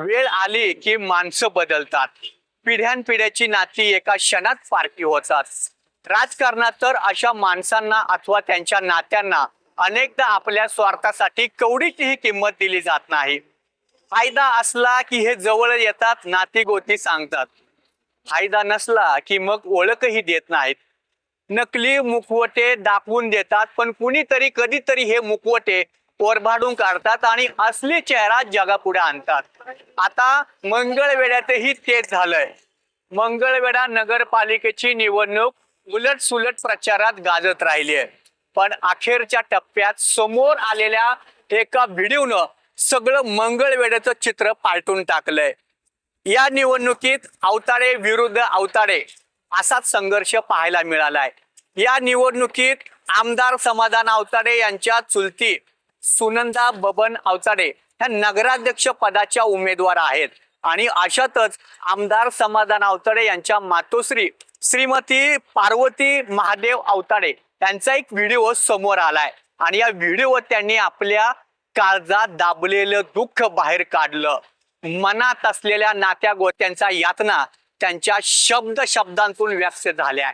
वेळ आली की माणसं बदलतात. पिढ्यानपिढ्याची नाती एका क्षणात पारखी होतात. राजकारणात तर अशा माणसांना अथवा त्यांच्या नात्यांना अनेकदा आपल्या स्वार्थासाठी कवडीचीही किंमत दिली जात नाही. फायदा असला की हे जवळ येतात नाती गोती सांगतात. फायदा नसला की मग ओळखही देत नाहीत. नकली मुखवटे दाखवून देतात पण कुणीतरी कधीतरी हे मुखवटे पोरभाडून काढतात आणि असली चेहरा जगापुढे आणतात. आता मंगळवेड्यातही तेच झालंय. मंगळवेढा नगरपालिकेची निवडणूक उलट सुलट प्रचारात गाजत राहिली आहे. पण अखेरच्या टप्प्यात समोर आलेल्या एका व्हिडिओनं सगळं मंगळवेड्याचं चित्र पालटून टाकलंय. या निवडणुकीत अवताडे विरुद्ध अवताडे असाच संघर्ष पाहायला मिळालाय. या निवडणुकीत आमदार समाधान अवताडे यांच्या चुलती सुनंदा बबन अवताडे ह्या नगराध्यक्ष पदाच्या उमेदवार आहेत. आणि अशातच आमदार समाधान अवताडे यांच्या मातोश्री श्रीमती पार्वती महादेव अवताडे त्यांचा एक व्हिडिओ समोर आलाय. आणि या व्हिडिओवर त्यांनी आपल्या काळजात दाबलेलं दुःख बाहेर काढलं. मनात असलेल्या नात्या गोत्यांचा यातना त्यांच्या शब्द शब्दांतून व्यक्त झाल्या.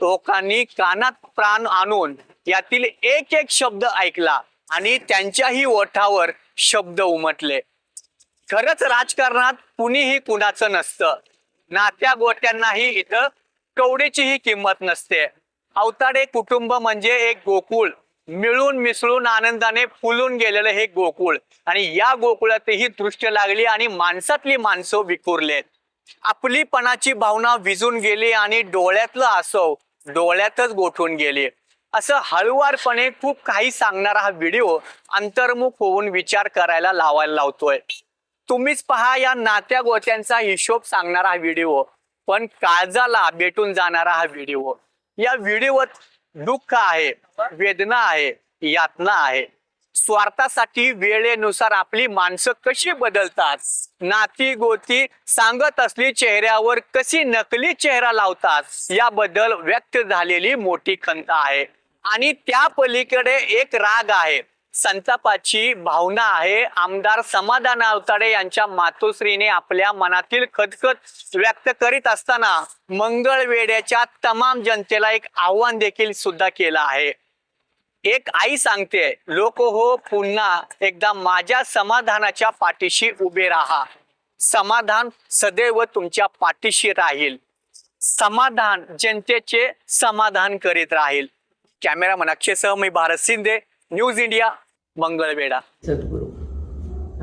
लोकांनी कानात प्राण आणून यातील एक एक शब्द ऐकला आणि त्यांच्याही ओठावर शब्द उमटले. खरंच राजकारणात कुणीही कुणाचं नसतं. नात्या गोट्यांनाही इथं कवडीचीही किंमत नसते. अवताडे कुटुंब म्हणजे एक गोकुळ. मिळून मिसळून आनंदाने फुलून गेलेलं हे गोकुळ. आणि या गोकुळातही दृष्ट लागली आणि माणसातली माणसं विखुरलेत आपलीपणाची भावना विजून गेली आणि डोळ्यातलं आसव डोळ्यातच गोठून गेली. असं हळुवारपणे खूप काही सांगणारा हा व्हिडिओ अंतर्मुख होऊन विचार करायला लावायला लावतोय. तुम्हीच पहा या नात्या गोत्यांचा हिशोब सांगणारा हा व्हिडिओ पण काळजाला भेटून जाणारा हा व्हिडिओ. या व्हिडिओत दुःख आहे वेदना आहे यातना आहे. स्वार्थासाठी वेळेनुसार आपली माणसं कशी बदलतात? नाती गोती सांगत असली चेहऱ्यावर कशी नकली चेहरा लावतात? याबद्दल व्यक्त झालेली मोठी खंत आहे. आणि त्या पलीकडे एक राग आहे. संतापाची भावना आहे. आमदार समाधान अवताडे यांच्या मातोश्रीने आपल्या मनातील खदखद व्यक्त करीत असताना मंगळवेड्याच्या तमाम जनतेला एक आव्हान देखील सुद्धा केलं आहे. एक आई सांगते लोक हो पुन्हा एकदा माझ्या समाधानाच्या पाठीशी उभे राहा. समाधान सदैव तुमच्या पाठीशी राहील. समाधान जनतेचे समाधान करीत राहील. कॅमेरा अक्षयसह मी भारत शिंदे न्यूज इंडिया मंगळवेढा. सद्गुरू.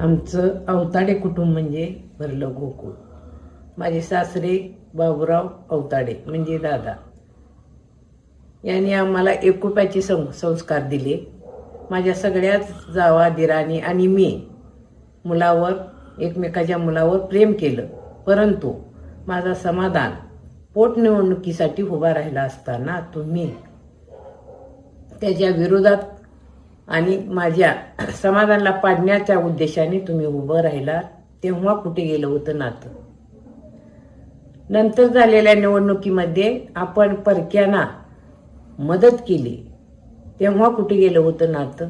आमचं अवताडे कुटुंब म्हणजे भरलं गोकुळ. माझे सासरे बाबूराव अवताडे म्हणजे दादा. यांनी आम्हाला एकोप्याचे सं संस्कार दिले. माझ्या सगळ्याच जावा दिराणी आणि मी मुलावर एकमेकाच्या मुलावर प्रेम केलं. परंतु माझा समाधान पोटनिवडणुकीसाठी उभा राहिला असताना तुम्ही त्याच्या विरोधात आणि माझ्या समाधानाला पाडण्याच्या उद्देशाने तुम्ही उभं राहिला तेव्हा कुठे गेलं होतं नातं? नंतर झालेल्या निवडणुकीमध्ये आपण परक्यांना मदत केली तेव्हा कुठे गेलं होतं नातं?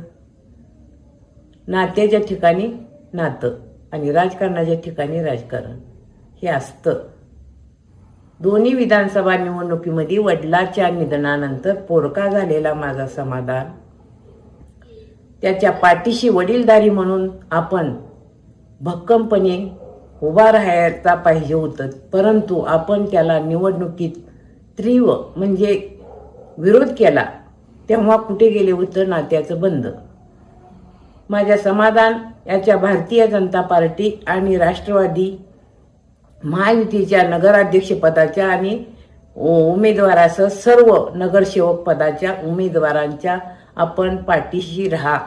नात्याच्या ठिकाणी नातं आणि राजकारणाच्या ठिकाणी राजकारण. हे असतं. दोन्ही विधानसभा निवडणुकीमध्ये वडिलाच्या निधनानंतर पोरका झालेला माझा समाधान. त्याच्या पाठीशी वडीलधारी म्हणून आपण भक्कमपणे उभा राहायला पाहिजे होतं परंतु आपण त्याला निवडणुकीत तीव्र म्हणजे विरोध केला तेव्हा कुठे गेले होतं नात्याचं बंद. माझ्या समाधान याच्या भारतीय जनता पार्टी आणि राष्ट्रवादी महायुतीच्या नगराध्यक्षपदाच्या आणि उमेदवारासह सर्व नगरसेवक पदाच्या उमेदवारांच्या आपण पाठीशी राहा.